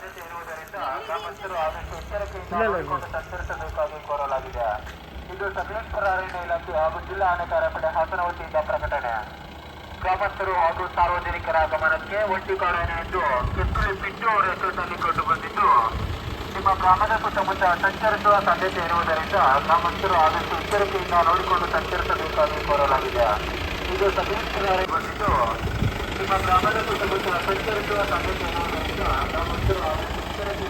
ಸಾಧ್ಯತೆ ಇರುವುದರಿಂದ ಗ್ರಾಮಸ್ಥರು ಆದಷ್ಟು ಎಚ್ಚರಿಕೆಯಿಂದ ನೋಡಿಕೊಂಡು ಸಂಚರಿಸಬೇಕಾಗಿ ಕೋರಲಾಗಿದೆ. ಇದು ಸಕಲೇಶ್ವರ ಅರಣ್ಯ ಇಲಾಖೆ ಹಾಗೂ ಜಿಲ್ಲಾ ಆನೆಕಾರ ಪಡೆ ಹಾಸನ ವತಿಯಿಂದ ಪ್ರಕಟಣೆ. ಗ್ರಾಮಸ್ಥರು ಹಾಗೂ ಸಾರ್ವಜನಿಕರ ಆಗಮನಕ್ಕೆ ಒಂಟಿಕಾಡಾನೆ ಎಂದು ಕಿತ್ತೂರು ಪಿಟ್ಟು ಅವರ ಹೆಸರಿನಲ್ಲಿ ಕಂಡು ಬಂದಿದ್ದು ನಿಮ್ಮ ಗ್ರಾಮದ ಸುತ್ತಮುತ್ತ ಸಂಚರಿಸುವ ಸಾಧ್ಯತೆ ಇರುವುದರಿಂದ ಗ್ರಾಮಸ್ಥರು ಆದಷ್ಟು ಎಚ್ಚರಿಕೆಯಿಂದ ನೋಡಿಕೊಂಡು ಸಂಚರಿಸಬೇಕಾಗಿ ಕೋರಲಾಗಿದೆ. ಇದು ಸಕಲೇಶ್ವರ ಅರಣ್ಯ ಬಂದಿದ್ದು ನಿಮ್ಮ ಗ್ರಾಮದ ಸುತ್ತಮುತ್ತ ಸಂಚರಿಸುವ ಸಾಧ್ಯತೆ ಇರುವುದರಿಂದ ಗ್ರಾಮಸ್ಥರು ಆದಷ್ಟು ಎಚ್ಚರಿಕೆಯಿಂದ ನೋಡಿಕೊಂಡು ಸಂಚರಿಸಬೇಕಾಗಿ ಕೋರಲಾಗಿದೆ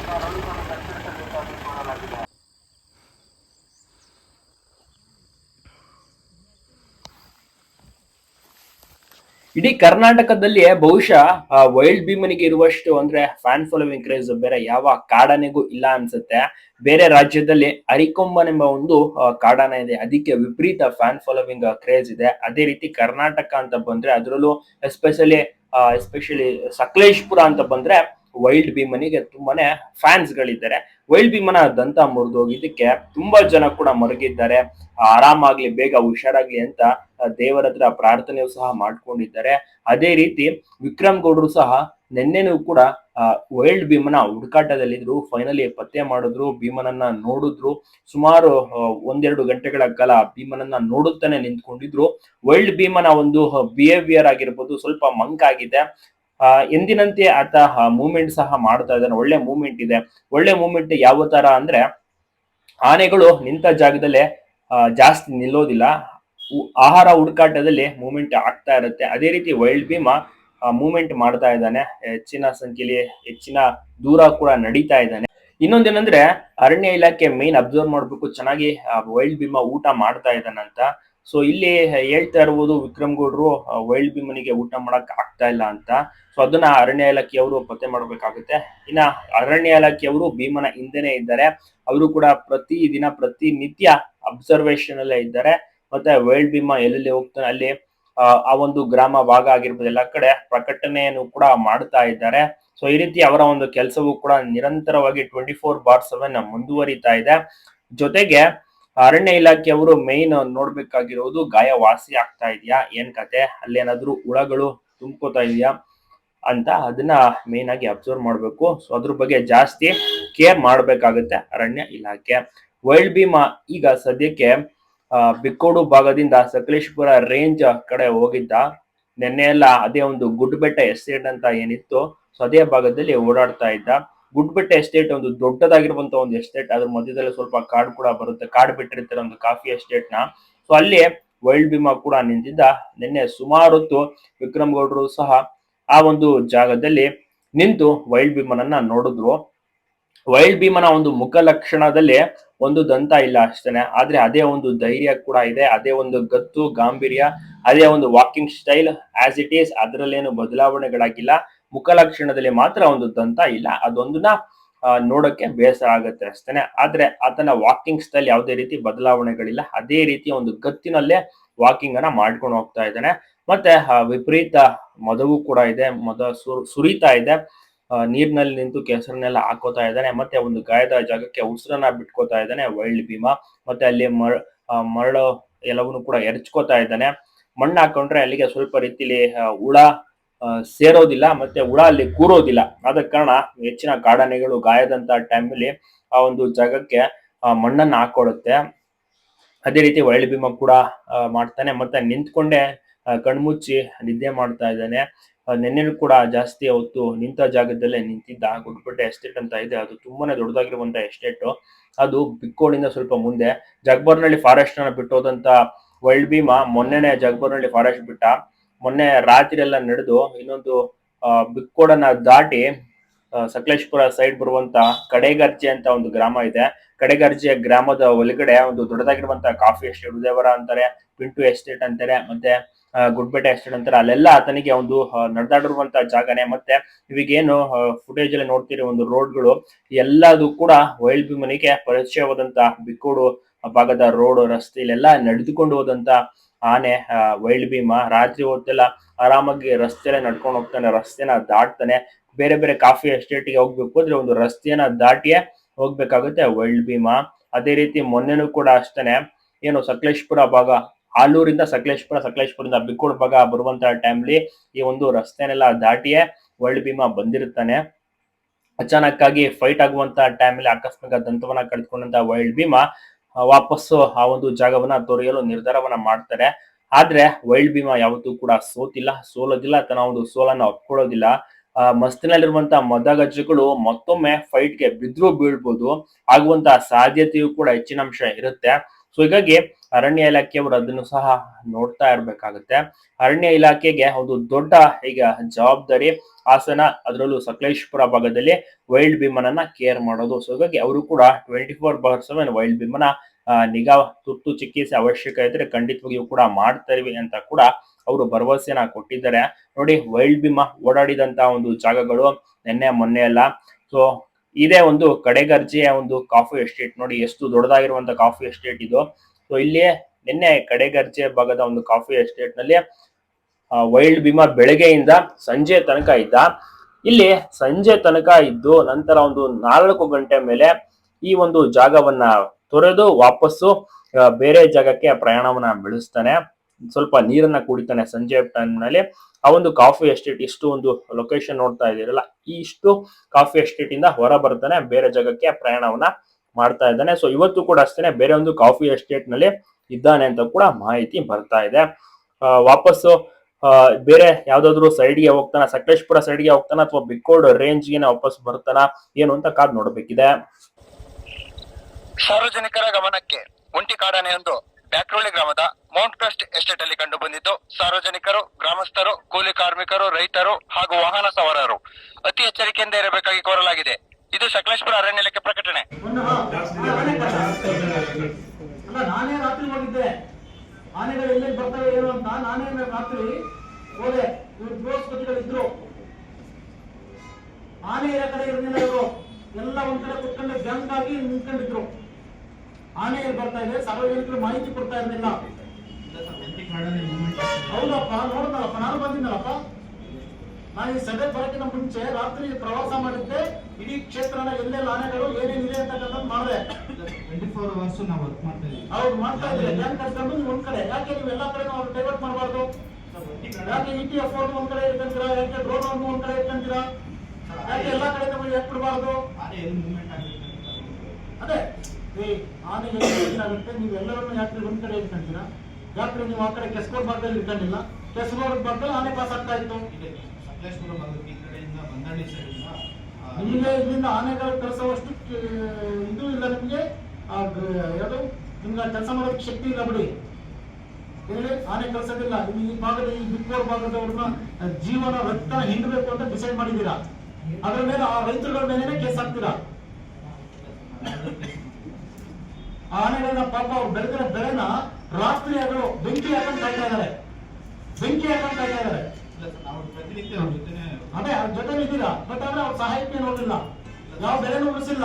ಇಡೀ ಕರ್ನಾಟಕದಲ್ಲಿ ಬಹುಶಃ ವೈಲ್ಡ್ ಭೀಮನಿಗೆ ಇರುವಷ್ಟು ಅಂದ್ರೆ ಫ್ಯಾನ್ ಫಾಲೋವಿಂಗ್ ಕ್ರೇಜ್ ಬೇರೆ ಯಾವ ಕಾಡನೆಗೂ ಇಲ್ಲ ಅನ್ಸುತ್ತೆ. ಬೇರೆ ರಾಜ್ಯದಲ್ಲಿ ಅರಿಕೊಂಬನ್ ಎಂಬ ಒಂದು ಕಾಡನ ಇದೆ. ಅದಕ್ಕೆ ವಿಪರೀತ ಫ್ಯಾನ್ ಫಾಲೋವಿಂಗ್ ಕ್ರೇಜ್ ಇದೆ. ಅದೇ ರೀತಿ ಕರ್ನಾಟಕ ಅಂತ ಬಂದ್ರೆ, ಅದರಲ್ಲೂ ಎಸ್ಪೆಷಲಿ ಎಸ್ಪೆಷಲಿ ಸಕಲೇಶ್ಪುರ ಅಂತ ಬಂದ್ರೆ ವೈಲ್ಡ್ ಭೀಮನಿಗೆ ತುಂಬಾನೇ ಫ್ಯಾನ್ಸ್ ಗಳಿದ್ದಾರೆ. ವೈಲ್ಡ್ ಭೀಮನ ದಂತ ಮುರಿದೋಗಿದ್ದಕ್ಕೆ ತುಂಬಾ ಜನ ಕೂಡ ಮರಗಿದ್ದಾರೆ. ಆರಾಮಾಗ್ಲಿ, ಬೇಗ ಹುಷಾರಾಗ್ಲಿ ಅಂತ ದೇವರ ಹತ್ರ ಪ್ರಾರ್ಥನೆಯು ಸಹ ಮಾಡ್ಕೊಂಡಿದ್ದಾರೆ. ಅದೇ ರೀತಿ ವಿಕ್ರಮ್ ಗೌಡ್ರು ಸಹ ನಿನ್ನೆನೂ ಕೂಡ ವೈಲ್ಡ್ ಭೀಮನ ಹುಡುಕಾಟದಲ್ಲಿದ್ರು ಫೈನಲಿ ಪತ್ತೆ ಮಾಡಿದ್ರು, ಭೀಮನನ್ನ ನೋಡಿದ್ರು. ಸುಮಾರು ಒಂದೆರಡು ಗಂಟೆಗಳ ಕಾಲ ಭೀಮನನ್ನ ನೋಡುತ್ತಾನೆ ನಿಂತ್ಕೊಂಡಿದ್ರು. ವೈಲ್ಡ್ ಭೀಮನ ಒಂದು ಬಿಹೇವಿಯರ್ ಆಗಿರ್ಬೋದು, ಸ್ವಲ್ಪ ಮಂಕ್ ಆಗಿದೆ ಎಂದಿನಂತೆ ಆತ ಮೂವ್ಮೆಂಟ್ ಸಹ ಮಾಡ್ತಾ ಇದ್ದಾನೆ. ಒಳ್ಳೆ ಮೂವ್ಮೆಂಟ್ ಇದೆ. ಒಳ್ಳೆ ಮೂವ್ಮೆಂಟ್ ಯಾವ ತರ ಅಂದ್ರೆ, ಆನೆಗಳು ನಿಂತ ಜಾಗದಲ್ಲೇ ಜಾಸ್ತಿ ನಿಲ್ಲೋದಿಲ್ಲ. ಆಹಾರ ಹುಡುಕಾಟದಲ್ಲಿ ಮೂವ್ಮೆಂಟ್ ಆಗ್ತಾ ಇರುತ್ತೆ. ಅದೇ ರೀತಿ ವೈಲ್ಡ್ ಭೀಮ ಮೂವ್ಮೆಂಟ್ ಮಾಡ್ತಾ ಇದ್ದಾನೆ. ಹೆಚ್ಚಿನ ಸಂಖ್ಯೆಯಲ್ಲಿ ಹೆಚ್ಚಿನ ದೂರ ಕೂಡ ನಡೀತಾ ಇದ್ದಾನೆ. ಇನ್ನೊಂದೇನಂದ್ರೆ, ಅರಣ್ಯ ಇಲಾಖೆ ಮೇನ್ ಅಬ್ಸರ್ವ್ ಮಾಡ್ಬೇಕು. ಚೆನ್ನಾಗಿ ವೈಲ್ಡ್ ಭೀಮ ಊಟ ಮಾಡ್ತಾ ಇದ್ದಾನಂತ ಸೊ ಇಲ್ಲಿ ಹೇಳ್ತಾ ಇರ್ಬೋದು ವಿಕ್ರಮ್ ಗೌಡ್ರು ವೈಲ್ಡ್ ಭೀಮನಿಗೆ ಊಟ ಮಾಡಕ್ ಆಗ್ತಾ ಇಲ್ಲ ಅಂತ. ಸೊ ಅದನ್ನ ಅರಣ್ಯ ಇಲಾಖೆಯವರು ಪತ್ತೆ ಮಾಡಬೇಕಾಗುತ್ತೆ. ಇನ್ನ ಅರಣ್ಯ ಇಲಾಖೆಯವರು ಭೀಮನ ಹಿಂದೆನೆ ಇದ್ದಾರೆ. ಅವರು ಕೂಡ ಪ್ರತಿ ದಿನ ಪ್ರತಿನಿತ್ಯ ಅಬ್ಸರ್ವೇಷನ್ ಅಲ್ಲೇ ಇದ್ದಾರೆ. ಮತ್ತೆ ವೈಲ್ಡ್ ಭೀಮಾ ಎಲ್ಲೆಲ್ಲಿ ಹೋಗ್ತಾನೆ, ಅಲ್ಲಿ, ಆ ಒಂದು ಗ್ರಾಮ ಭಾಗ ಆಗಿರ್ಬೋದು, ಎಲ್ಲ ಕಡೆ ಪ್ರಕಟಣೆಯನ್ನು ಕೂಡ ಮಾಡ್ತಾ ಇದ್ದಾರೆ. ಸೊ ಈ ರೀತಿ ಅವರ ಒಂದು ಕೆಲಸವೂ ಕೂಡ ನಿರಂತರವಾಗಿ ಟ್ವೆಂಟಿ ಫೋರ್ ಬಾರ್ ಸೆವೆನ್ ಮುಂದುವರಿತಾ ಇದೆ. ಜೊತೆಗೆ ಅರಣ್ಯ ಇಲಾಖೆಯವರು ಮೇನ್ ನೋಡ್ಬೇಕಾಗಿರೋದು ಗಾಯ ವಾಸಿ ಆಗ್ತಾ ಇದೆಯಾ? ಏನ್ ಕತೆ? ಅಲ್ಲೇನಾದ್ರೂ ಹುಳಗಳು ತುಂಬ್ಕೋತಾ ಇದೆಯಾ? ಅಂತ ಅದನ್ನ ಮೇನ್ ಆಗಿ ಅಬ್ಸರ್ವ್ ಮಾಡ್ಬೇಕು. ಸೊ ಅದ್ರ ಬಗ್ಗೆ ಜಾಸ್ತಿ ಕೇರ್ ಮಾಡಬೇಕಾಗುತ್ತೆ ಅರಣ್ಯ ಇಲಾಖೆ. ವೈಲ್ಡ್ ಭೀಮಾ ಈಗ ಸದ್ಯಕ್ಕೆ ಬಿಕ್ಕೋಡು ಭಾಗದಿಂದ ಸಕಲೇಶ್ಪುರ ರೇಂಜ್ ಕಡೆ ಹೋಗಿದ್ದ. ನಿನ್ನೆ ಎಲ್ಲ ಅದೇ ಒಂದು ಗುಡ್ಬೆಟ್ಟ ಎಸ್ಟೇಟ್ ಅಂತ ಏನಿತ್ತು. ಸೊ ಅದೇ ಭಾಗದಲ್ಲಿ ಓಡಾಡ್ತಾ ಇದ್ದ. ಗುಡ್ಬೆಟ್ಟ ಎಸ್ಟೇಟ್ ಒಂದು ದೊಡ್ಡದಾಗಿರುವಂತ ಒಂದು ಎಸ್ಟೇಟ್ ಅದ್ರ ಮಧ್ಯದಲ್ಲಿ ಸ್ವಲ್ಪ ಕಾಡು ಕೂಡ ಬರುತ್ತೆ. ಕಾಡು ಬಿಟ್ಟಿರ್ತಾರೆ ಒಂದು ಕಾಫಿ ಎಸ್ಟೇಟ್ನ. ಸೊ ಅಲ್ಲಿ ವೈಲ್ಡ್ ಭೀಮಾ ಕೂಡ ನಿಂತಿದ್ದ. ನಿನ್ನೆ ಸುಮಾರು ಹೊತ್ತು ವಿಕ್ರಮ್ ಗೌಡರು ಸಹ ಆ ಒಂದು ಜಾಗದಲ್ಲಿ ನಿಂತು ವೈಲ್ಡ್ ಭೀಮನನ್ನ ನೋಡಿದ್ರು. ವೈಲ್ಡ್ ಭೀಮನ ಒಂದು ಮುಖ ಲಕ್ಷಣದಲ್ಲಿ ಒಂದು ದಂತ ಇಲ್ಲ ಅಷ್ಟೇನೆ. ಆದ್ರೆ ಅದೇ ಒಂದು ಧೈರ್ಯ ಕೂಡ ಇದೆ, ಅದೇ ಒಂದು ಗತ್ತು, ಗಾಂಭೀರ್ಯ, ಅದೇ ಒಂದು walking style as it is ಅದರಲ್ಲೇನು ಬದಲಾವಣೆಗಳಾಗಿಲ್ಲ. ಮುಖ ಲಕ್ಷಣದಲ್ಲಿ ಮಾತ್ರ ಒಂದು ದಂತ ಇಲ್ಲ. ಅದೊಂದನ್ನ ನೋಡಕ್ಕೆ ಬೇಸರ ಆಗುತ್ತೆ ಅಷ್ಟೇನೆ. ಆದ್ರೆ ಆತನ ವಾಕಿಂಗ್ ಸ್ಟೈಲ್ ಯಾವುದೇ ರೀತಿ ಬದಲಾವಣೆಗಳಿಲ್ಲ. ಅದೇ ರೀತಿ ಒಂದು ಗತ್ತಿನಲ್ಲೇ ವಾಕಿಂಗ್ ಅನ್ನ ಮಾಡ್ಕೊಂಡು ಹೋಗ್ತಾ ಇದ್ದಾನೆ. ಮತ್ತೆ ವಿಪರೀತ ಮದವು ಕೂಡ ಇದೆ. ಮದ ಸುರಿತಾ ಇದೆ. ನೀರಿನಲ್ಲಿ ನಿಂತು ಕೆಸರನ್ನೆಲ್ಲ ಹಾಕೋತಾ ಇದ್ದಾನೆ. ಮತ್ತೆ ಒಂದು ಗಾಯದ ಜಾಗಕ್ಕೆ ಉಸಿರನ್ನ ಬಿಟ್ಕೋತಾ ಇದ್ದಾನೆ. ವೈಲ್ಡ್ ಭೀಮಾ. ಮತ್ತೆ ಅಲ್ಲಿ ಮರ ಮರಳು ಎಲ್ಲವನ್ನು ಕೂಡ ಎರಚ್ಕೋತಾ ಇದ್ದಾನೆ. ಮಣ್ಣು ಹಾಕೊಂಡ್ರೆ ಅಲ್ಲಿಗೆ ಸ್ವಲ್ಪ ರೀತಿಲಿ ಹುಳ ಸೇರೋದಿಲ್ಲ. ಮತ್ತೆ ಹುಳ ಅಲ್ಲಿ ಕೂರೋದಿಲ್ಲ. ಆದ ಕಾರಣ ಹೆಚ್ಚಿನ ಕಾಡಾನೆಗಳು ಗಾಯದಂತ ಟೈಮಲ್ಲಿ ಆ ಒಂದು ಜಾಗಕ್ಕೆ ಮಣ್ಣನ್ನ ಹಾಕೊಡುತ್ತೆ. ಅದೇ ರೀತಿ ವೈಲ್ಡ್ ಭೀಮಾ ಕೂಡ ಮಾಡ್ತಾನೆ. ಮತ್ತೆ ನಿಂತ್ಕೊಂಡೆ ಕಣ್ಮುಚ್ಚಿ ನಿದ್ದೆ ಮಾಡ್ತಾ ಇದ್ದಾನೆ. ನಿನ್ನೆ ಕೂಡ ಜಾಸ್ತಿ ಹೊತ್ತು ನಿಂತ ಜಾಗದಲ್ಲೇ ನಿಂತಿದ್ದ. ಗುಡ್ಬೆಟ್ಟೆ ಎಸ್ಟೇಟ್ ಅಂತ ಇದೆ. ಅದು ತುಂಬಾನೇ ದೊಡ್ಡದಾಗಿರುವಂತ ಎಸ್ಟೇಟ್ ಅದು ಬಿಕ್ಕೋಡಿಂದ ಸ್ವಲ್ಪ ಮುಂದೆ. ಜಗ್ಬರ್ನಳ್ಳಿ ಫಾರೆಸ್ಟ್ ಅನ್ನ ಬಿಟ್ಟೋದಂತ ವೈಲ್ಡ್ ಭೀಮಾ ಮೊನ್ನೆನೆ ಜಗ್ಬರ್ನಳ್ಳಿ ಫಾರೆಸ್ಟ್ ಬಿಟ್ಟ. ಮೊನ್ನೆ ರಾತ್ರಿ ಎಲ್ಲ ನಡೆದು ಇನ್ನೊಂದು ಬಿಕ್ಕೋಡನ್ನ ದಾಟಿ ಸಕಲೇಶ್ಪುರ ಸೈಡ್ ಬರುವಂತ ಕಡೆಗರ್ಜೆ ಅಂತ ಒಂದು ಗ್ರಾಮ ಇದೆ. ಕಡೆಗರ್ಜೆ ಗ್ರಾಮದ ಒಳಗಡೆ ಒಂದು ದೊಡ್ಡದಾಗಿರುವಂತಹ ಕಾಫಿ ಎಸ್ಟೇಟ್ ಉದಯವರ ಅಂತಾರೆ, ಪಿಂಟು ಎಸ್ಟೇಟ್ ಅಂತಾರೆ, ಮತ್ತೆ ಗುಡ್ಬೆಟ್ಟ ಎಸ್ಟೇಟ್ ಅಂತಾರೆ. ಅಲ್ಲೆಲ್ಲ ಆತನಿಗೆ ಒಂದು ನಡೆದಾಡಿರುವಂತ ಜಾಗನೇ. ಮತ್ತೆ ಇವಾಗೇನು ಫುಟೇಜ್ ಅಲ್ಲಿ ನೋಡ್ತೀರಿ, ಒಂದು ರೋಡ್ಗಳು. ಎಲ್ಲದು ಕೂಡ ವೈಲ್ಡ್ ಭೀಮನಿಗೆ ಪರಿಚಯವಾದಂತ ಬಿಕ್ಕೋಡು ಭಾಗದ ರೋಡ್, ರಸ್ತೆ, ಇಲ್ಲೆಲ್ಲ ನಡೆದುಕೊಂಡು ಹೋದಂತ ಆನೆ ವೈಲ್ಡ್ ಭೀಮ. ರಾತ್ರಿ ಹೊತ್ತೆಲ್ಲ ಆರಾಮಾಗಿ ರಸ್ತೆಯಲ್ಲೇ ನಡ್ಕೊಂಡು ಹೋಗ್ತಾನೆ. ರಸ್ತೆನ ದಾಟ್ತಾನೆ. ಬೇರೆ ಬೇರೆ ಕಾಫಿ ಎಸ್ಟೇಟ್ಗೆ ಹೋಗ್ಬೇಕು ಅಂದ್ರೆ ಒಂದು ರಸ್ತೆಯನ್ನ ದಾಟಿಯೇ ಹೋಗ್ಬೇಕಾಗುತ್ತೆ ವೈಲ್ಡ್ ಭೀಮ. ಅದೇ ರೀತಿ ಮೊನ್ನೆನೂ ಕೂಡ ಅಷ್ಟೇನೆ. ಏನು ಸಕಲೇಶ್ಪುರ ಭಾಗ ಆಲೂರಿಂದ ಸಕಲೇಶ್ಪುರ, ಸಕಲೇಶ್ಪುರದಿಂದ ಬಿಕ್ಕೋಡ್ ಭಾಗ ಬರುವಂತ ಟೈಮ್ಲಿ ಈ ಒಂದು ರಸ್ತೆನೆಲ್ಲ ದಾಟಿಯೇ ವೈಲ್ಡ್ ಭೀಮಾ ಬಂದಿರುತ್ತಾನೆ. ಅಚಾನಕ್ ಆಗಿ ಫೈಟ್ ಆಗುವಂತ ಟೈಮಲ್ಲಿ ಆಕಸ್ಮಿಕ ದಂತವನ್ನ ಕಳೆದುಕೊಂಡಂತ ವೈಲ್ಡ್ ಭೀಮಾ ವಾಪಸ್ಸು ಆ ಒಂದು ಜಾಗವನ್ನ ತೊರೆಯಲು ನಿರ್ಧಾರವನ್ನ ಮಾಡ್ತಾರೆ. ಆದ್ರೆ ವೈಲ್ಡ್ ಭೀಮಾ ಯಾವತ್ತೂ ಕೂಡ ಸೋತಿಲ್ಲ, ಸೋಲೋದಿಲ್ಲ, ತನ್ನ ಒಂದು ಸೋಲನ್ನ ಒಪ್ಕೊಳ್ಳೋದಿಲ್ಲ. ಆ, ಮಸ್ತಿನಲ್ಲಿರುವಂತ ಮದಗಜಗಳು ಮತ್ತೊಮ್ಮೆ ಫೈಟ್ಗೆ ಬಿದ್ರು ಬೀಳ್ಬೋದು, ಆಗುವಂತ ಸಾಧ್ಯತೆಯೂ ಕೂಡ ಹೆಚ್ಚಿನ ಅಂಶ ಇರುತ್ತೆ. ಸೊ ಹೀಗಾಗಿ ಅರಣ್ಯ ಇಲಾಖೆಯವರು ಅದನ್ನು ಸಹ ನೋಡ್ತಾ ಇರಬೇಕಾಗುತ್ತೆ. ಅರಣ್ಯ ಇಲಾಖೆಗೆ ಒಂದು ದೊಡ್ಡ ಈಗ ಜವಾಬ್ದಾರಿ ಹಾಸನ ಅದರಲ್ಲೂ ಸಕಲೇಶ್ಪುರ ಭಾಗದಲ್ಲಿ ವೈಲ್ಡ್ ಭೀಮನನ್ನ ಕೇರ್ ಮಾಡೋದು. ಸೊ ಹೀಗಾಗಿ ಅವರು ಕೂಡ twenty four by seven wild ಭೀಮನ ನಿಗಾ ತುರ್ತು ಚಿಕಿತ್ಸೆ ಅವಶ್ಯಕ ಇದ್ರೆ ಖಂಡಿತವಾಗಿಯೂ ಕೂಡ ಮಾಡ್ತೇವೆ ಅಂತ ಕೂಡ ಅವರು ಭರವಸೆನ ಕೊಟ್ಟಿದ್ದಾರೆ. ನೋಡಿ ವೈಲ್ಡ್ ಭೀಮ ಓಡಾಡಿದಂತ ಒಂದು ಜಾಗಗಳು ನಿನ್ನೆ ಮೊನ್ನೆ ಅಲ್ಲ. ಸೊ ಇದೇ ಒಂದು ಕಡೆಗರ್ಜೆಯ ಒಂದು ಕಾಫಿ ಎಸ್ಟೇಟ್. ನೋಡಿ, ಎಷ್ಟು ದೊಡ್ಡದಾಗಿರುವಂತ ಕಾಫಿ ಎಸ್ಟೇಟ್ ಇದು. ಸೊ ಇಲ್ಲಿ ನಿನ್ನೆ ಕಡೆಗರ್ಜೆ ಭಾಗದ ಒಂದು ಕಾಫಿ ಎಸ್ಟೇಟ್ನಲ್ಲಿ ವೈಲ್ಡ್ ಭೀಮಾ ಬೆಳಗ್ಗೆಯಿಂದ ಸಂಜೆ ತನಕ ಇದ್ದ. ಇಲ್ಲಿ ಸಂಜೆ ತನಕ ಇದ್ದು ನಂತರ ಒಂದು ನಾಲ್ಕು ಗಂಟೆ ಮೇಲೆ ಈ ಒಂದು ಜಾಗವನ್ನ ತೊರೆದು ವಾಪಸ್ಸು ಬೇರೆ ಜಾಗಕ್ಕೆ ಪ್ರಯಾಣವನ್ನ ಬೆಳೆಸ್ತಾನೆ ಸ್ವಲ್ಪ ನೀರನ್ನ ಕುಡಿತಾನೆ ಸಂಜೆ ಟೈಮ್ನಲ್ಲಿ. ಆ ಒಂದು ಕಾಫಿ ಎಸ್ಟೇಟ್ ಇಷ್ಟು ಒಂದು ಲೊಕೇಶನ್ ನೋಡ್ತಾ ಇದೀರಲ್ಲ ಈ ಇಷ್ಟು ಕಾಫಿ ಎಸ್ಟೇಟ್ ಇಂದ ಹೊರ ಬರ್ತಾನೆ ಬೇರೆ ಜಾಗಕ್ಕೆ ಪ್ರಯಾಣವನ್ನ ಮಾಡ್ತಾ ಇದ್ದಾನೆ. ಸೊ ಇವತ್ತು ಕೂಡ ಅಷ್ಟೇನೆ ಬೇರೆ ಒಂದು ಕಾಫಿ ಎಸ್ಟೇಟ್ನಲ್ಲಿ ಇದ್ದಾನೆ ಅಂತ ಕೂಡ ಮಾಹಿತಿ ಬರ್ತಾ ಇದೆ. ಆ, ಬೇರೆ ಯಾವ್ದಾದ್ರು ಸೈಡ್ಗೆ ಹೋಗ್ತಾನ ಸಕಲೇಶ್ಪುರ ಸೈಡ್ಗೆ ಹೋಗ್ತಾನ ಅಥವಾ ಬಿಕ್ಕೋಡ್ ರೇಂಜ್ಗೆ ವಾಪಸ್ ಬರ್ತಾನ ಏನು ಅಂತ ಕಾದ್ ನೋಡ್ಬೇಕಿದೆ. ಸಾರ್ವಜನಿಕರ ಗಮನಕ್ಕೆ ಒಂಟಿ ಕಾಡಾನೆಯೊಂದು ಬ್ಯಾಕ್ರೋಳಿ ಗ್ರಾಮದ ಮೌಂಟ್ ಕ್ರಸ್ಟ್ ಎಸ್ಟೇಟ್ ಅಲ್ಲಿ ಕಂಡು ಬಂದಿದ್ದು ಸಾರ್ವಜನಿಕರು, ಗ್ರಾಮಸ್ಥರು, ಕೂಲಿ ಕಾರ್ಮಿಕರು, ರೈತರು ಹಾಗೂ ವಾಹನ ಸವಾರರು. ಅತಿ ಎಚ್ಚರಿಕೆಯಿಂದ ಇರಬೇಕಾಗಿ ಕೋರಲಾಗಿದೆ. ಇದು ಸಕಲೇಶ್ಪುರ ಅರಣ್ಯ ಇಲಾಖೆ ಪ್ರಕಟಣೆ ನಾನೇ ರಾತ್ರಿ ಹೋಗಿದ್ದೆ. ಆನೆಗಳು ಏನು ಅಂತ ರಾತ್ರಿ ಹೋದೆ. ಆನೆ ಇರೋ ಕಡೆ ಇರಲಿಲ್ಲ ಎಲ್ಲ ಒಂದ್ ಕಡೆ ಕುತ್ಕೊಂಡು ಗ್ಯಾಂಗ್ ಆಗಿ ನಿಂತ್ಕೊಂಡಿದ್ರು. ಆನೆ ಎಲ್ಲಿ ಬರ್ತಾ ಇದೆ ಸಾರ್ವಜನಿಕರು ಮಾಹಿತಿ ಕೊಡ್ತಾ ಇರಲಿಲ್ಲ. ಹೌದಪ್ಪ ನೋಡ್ದಲ್ಲಪ್ಪ ನಾನು ಬಂದಿದ್ದಲ್ಲಪ್ಪ. ನಾನು ಈ ಸಭೆ ಬರೋಕ್ಕಿಂತ ಮುಂಚೆ ರಾತ್ರಿ ಪ್ರವಾಸ ಮಾಡಿದ್ದೆ. ಇಡೀ ಕ್ಷೇತ್ರನ ಎಲ್ಲೆಲ್ಲ ಆನೆಗಳು ಏನೇನಿದೆ ಅಂತಕ್ಕಂಥದ್ದು ಮಾಡಿದೆ. ಟ್ವೆಂಟಿ ಫೋರ್ ಅವರ್ಸ್ ನಾವು ವರ್ಕ್ ಮಾಡ್ತಾ ಇದ್ದೀವಿ. ಅವ್ರು ಮಾಡ್ತಾ ಇದ್ರೆ ಬ್ಯಾಂಕ್ ಕಟ್ಕೊಂಡು ನೀವು ಒಂದ್ ಕಡೆ. ಯಾಕೆ ನೀವು ಎಲ್ಲಾ ಕಡೆ ಅವ್ರು ಡೈವರ್ಟ್ ಮಾಡಬಾರ್ದು? ಯಾಕೆ ಇ ಟಿ ಎಫ್ ಅವ್ರದ್ದು ಒಂದ್ ಕಡೆ ಇಟ್ಕೊಂತೀರಾ ಯಾಕೆ ಡ್ರೋನ್ ಒಂದು ಒಂದ್ ಕಡೆ ಇಟ್ಕೊಂತೀರಾ ಯಾಕೆ ಎಲ್ಲಾ ಕಡೆ ನಮಗೆ ಯಾಕೆ ಬಿಡಬಾರ್ದು? ಅದೇ. ಈ ಆನೆ ಏನಾಗುತ್ತೆ ನೀವು ಎಲ್ಲರನ್ನು ಯಾಕೆ ಒಂದ್ ಕಡೆ ಇಟ್ಕೊಂತೀರಾ ಯಾತ್ರೆ ನೀವು ಆ ಕಡೆ ಕೆಸ್ಕೋಡ್ ಭಾಗದಲ್ಲಿ ಇಟ್ಕೊಂಡಿಲ್ಲ? ಕೆಸ್ಕೋಡ್ ಭಾಗದಲ್ಲಿ ಆನೆ ಪಾಸ್ ಆಗ್ತಾ ಇತ್ತು. ಈ ಕಡೆಯಿಂದ ಸೈಡಿಂದ ನಿಮಗೆ ಆನೆಗಳು ಕಳಿಸುವಷ್ಟು ಇದು ಇಲ್ಲ ನಿಮಗೆ. ಯಾವುದು? ನಿಮ್ಗೆ ಕೆಲಸ ಮಾಡೋದಕ್ಕೆ ಶಕ್ತಿ ಇಲ್ಲ ಬಿಡಿ. ಹೇಳಿ ಆನೆ ಕಳ್ಸೋದಿಲ್ಲ ನಿಮ್ಗೆ ಈ ಭಾಗದ ಈ ಬಿಕ್ಕೋರ್ ಭಾಗದವ್ರನ್ನ ಜೀವನ ರಕ್ತ ಹಿಂಡಬೇಕು ಅಂತ ಡಿಸೈಡ್ ಮಾಡಿದ್ದೀರಾ? ಅದ್ರ ಮೇಲೆ ಆ ರೈತರುಗಳ ಮೇಲೆ ಕೇಸ್ ಹಾಕ್ತೀರಾ ಆ ಆನೆಗಳನ್ನ ಪಾಪ ಅವ್ರು ಬೆಳೆದಿರೋ ಬೆಳೆನ ರಾತ್ರಿ ಹಗಲು ಬೆಂಕಿ ಹಾಕೊಂಡು ಕಾಯ್ತಾ ಇದ್ದಾರೆ. ಬೆಂಕಿ ಹಾಕೊಂಡು ಕಾಯ್ತಾ ಜೊತೆನೆ ಅದೇ ಅವ್ರ ಜೊತೆ ಇದ್ದೀರಾ? ಬಟ್ ಆದ್ರೆ ಅವ್ರ ಸಹಾಯಕ್ಕೆ ನೋಡಿಲ್ಲ ಯಾವ ಬೆಲೆನೂ ಉಳಿಸಿಲ್ಲ.